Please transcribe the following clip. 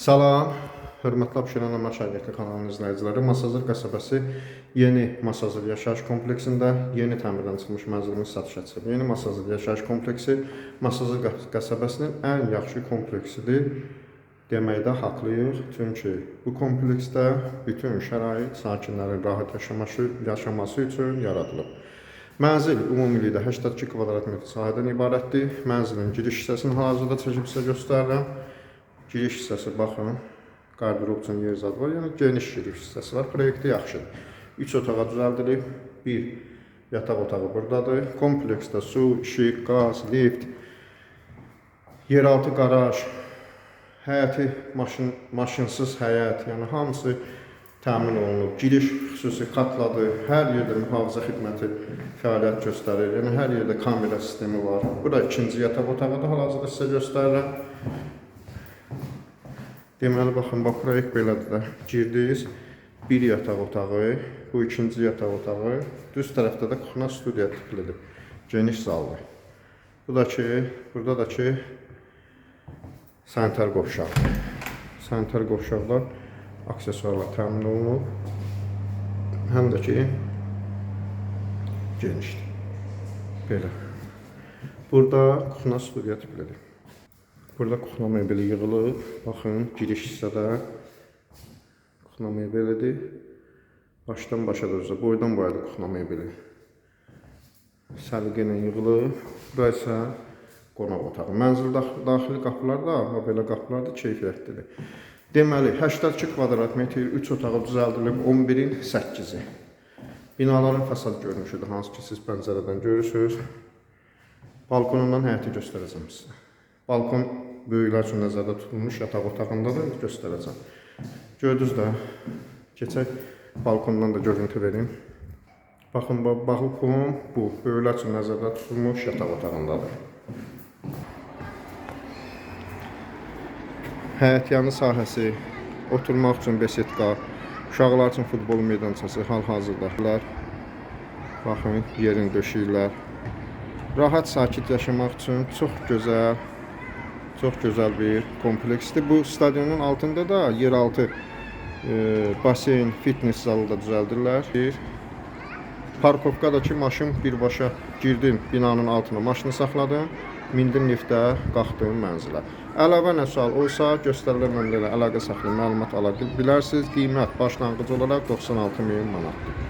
Salam, hörmətli Abşeron Əmək Şirkəti kanalının izləyiciləri. Masazır qəsəbəsi yeni Masazır yaşayış kompleksində yeni təmirdən çıxmış mənzilimiz satışa çıxıb. Yeni Masazır yaşayış kompleksi Masazır qə- qəsəbəsinin ən yaxşı kompleksidir deməkdə haqlıyıq. Çünki bu kompleksdə bütün şərait sakinlərin rahat yaşaması, yaşaması üçün yaradılıb. Mənzil ümumilikdə 82 kvadrat metr sahədən ibarətdir. Mənzilin giriş hissəsini hal-hazırda çəkib sizə göstərirəm. Giriş hissəsi baxın. Qardırob üçün yer zad var. Yəni geniş giriş hissəsi var. Proyekti yaxşıdır. 3 otağa düzəldilib. 1 yataq otağı burdadır. Kompleksdə su, işıq, qaz, lift, yeraltı qaraj, həyəti maşın maşınsız həyət, yəni hamısı təmin olunub. Giriş xüsusi katladır. Hər yerdə mühafizə xidməti fəaliyyət göstərir. Yəni hər yerdə kamera sistemi var. Bura ikinci yataq otağıdır. Hal-hazırda sizə göstərirəm. Deməli baxın, bax proyekt belədir də. Girdiniz, bir yataq otağı, bu ikinci yataq otağı, düz tərəfdə də kuxna studiya tiplidir. Geniş zaldır. Bu da ki, burada da ki sanitar qovşaq. Sanitar qovşaqlar aksesuarla təmin olunub. Həm də ki genişdir. Belə. Burada kuxna studiya tiplidir. Burada kuxna mebeli yığılıb. Baxın, giriş hissədə kuxna mebelidir. Başdan başa da boydan boya da kuxna mebeli. Səliqə ilə yığılıb. Bura isə qonaq otağı. Mənzil dax daxili qapılar da, bax belə qapılar da keyfiyyətlidir. Deməli, 82 kvadrat metr 3 otağı düzəldilib 11-in 8-i. Binaların fasad görünüşüdür, hansı ki siz pəncərədən görürsünüz. Balkonundan həyəti göstərəcəm sizə. Balkon böyüklər üçün nəzərdə tutulmuş yataq otağında da göstərəcəm. Gördünüz də, keçək balkondan da görüntü verim. Baxın, balkon bu böyüklər üçün nəzərdə tutulmuş yataq otağındadır. Həyətyanı sahəsi, oturmaq üçün besetka, uşaqlar üçün futbol meydançası hal-hazırdadılar. Baxın, yerin döşəyirlər. Rahat, sakit yaşamaq üçün çox gözəl, çox gözəl bir kompleksdir. Bu stadionun altında da yeraltı e, baseyn, fitness zalı da düzəldirlər. Bir parkovkadakı maşın birbaşa girdin binanın altına maşını saxladın, mindin liftə, qalxdın mənzilə. Əlavə nə sual olsa göstərilən nömrələ əlaqə saxlayın, məlumat ala bilərsiniz. Qiymət başlanğıc olaraq 96 min manatdır.